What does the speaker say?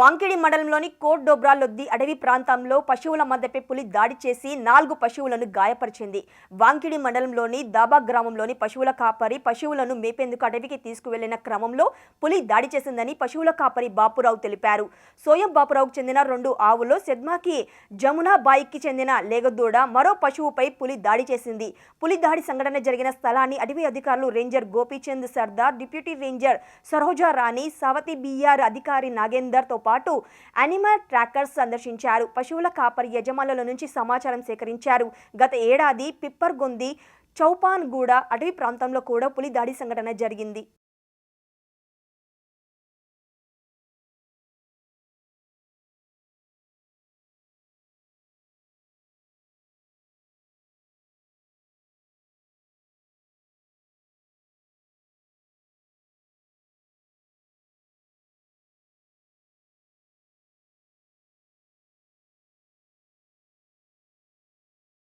వాంకిడి మండలంలోని కోట్ డోబ్రాలొద్ది అడవి ప్రాంతంలో పశువుల మధ్యపై పులి దాడి చేసి నాలుగు పశువులను గాయపరిచింది. వాంకిడి మండలంలోని దాబా గ్రామంలోని పశువుల కాపరి పశువులను మేపేందుకు అడవికి తీసుకువెళ్ళిన క్రమంలో పులి దాడి చేసిందని పశువుల కాపరి బాపురావు తెలిపారు. సోయం బాపురావుకు చెందిన రెండు ఆవులు సెద్మాకి జమునా బాయికి చెందిన లేగదూడ మరో పశువుపై పులి దాడి చేసింది. పులి దాడి సంఘటన జరిగిన స్థలాన్ని అటవీ అధికారులు ranger Gopichand Sardar deputy ranger Saroja Rani సవతి బీఆర్ అధికారి నాగేందర్తో పాటు అనిమల్ ట్రాకర్స్ సందర్శించారు. పశువుల కాపరి యజమానుల నుంచి సమాచారం సేకరించారు. గత ఏడాది పిప్పర్గొంది చౌపాన్గూడ అటవీ ప్రాంతంలో కూడా పులి దాడి సంఘటన జరిగింది.